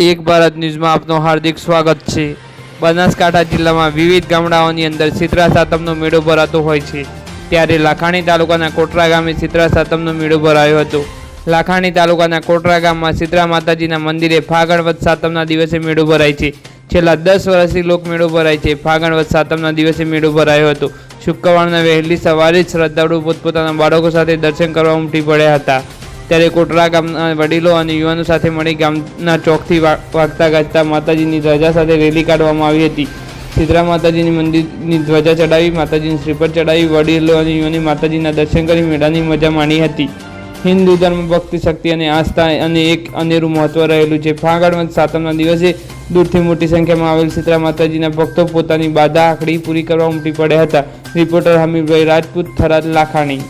એક ભારત ન્યૂઝમાં આપનું હાર્દિક સ્વાગત છે. બનાસકાંઠા જિલ્લામાં વિવિધ ગામડાઓની અંદર શીતળા સાતમનો મેળો ભરાતો હોય છે. ત્યારે લાખાણી તાલુકાના કોટરા ગામે શીતળા સાતમનો મેળો ભરાયો હતો. લાખાણી તાલુકાના કોટરા ગામમાં શીતળા માતાજીના મંદિરે ફાગણવત સાતમના દિવસે મેળો ભરાય છે. છેલ્લા દસ વર્ષથી લોકમેળો ભરાય છે. ફાગણ વદ સાતમના દિવસે મેળો ભરાયો હતો. શુક્રવારના વહેલી સવારે જ શ્રદ્ધાળુ પોતપોતાના બાળકો સાથે દર્શન કરવા ઉમટી પડ્યા હતા. ત્યારે કોટરા ગામના વડીલો અને યુવાનો સાથે મળી ગામના ચોકથી વાગતા ગાજતા માતાજીની ધ્વજા સાથે રેલી કાઢવામાં આવી હતી. સીતરા માતાજીની મંદિરની ધ્વજા ચડાવી, માતાજીની શ્રીફળ ચડાવી, વડીલો અને યુવાની માતાજીના દર્શન કરી મેળાની મજા માણી હતી. હિન્દુ ધર્મ, ભક્તિ, શક્તિ અને આસ્થા અને એક અનેરું મહત્વ રહેલું છે. ફાગણ સાતમના દિવસે દૂરથી મોટી સંખ્યામાં આવેલ સીતરા માતાજીના ભક્તો પોતાની બાધા, આખડી પૂરી કરવા ઉમટી પડ્યા હતા. રિપોર્ટર હમીરભાઈ રાજપૂત, થરાદ લાખાણી.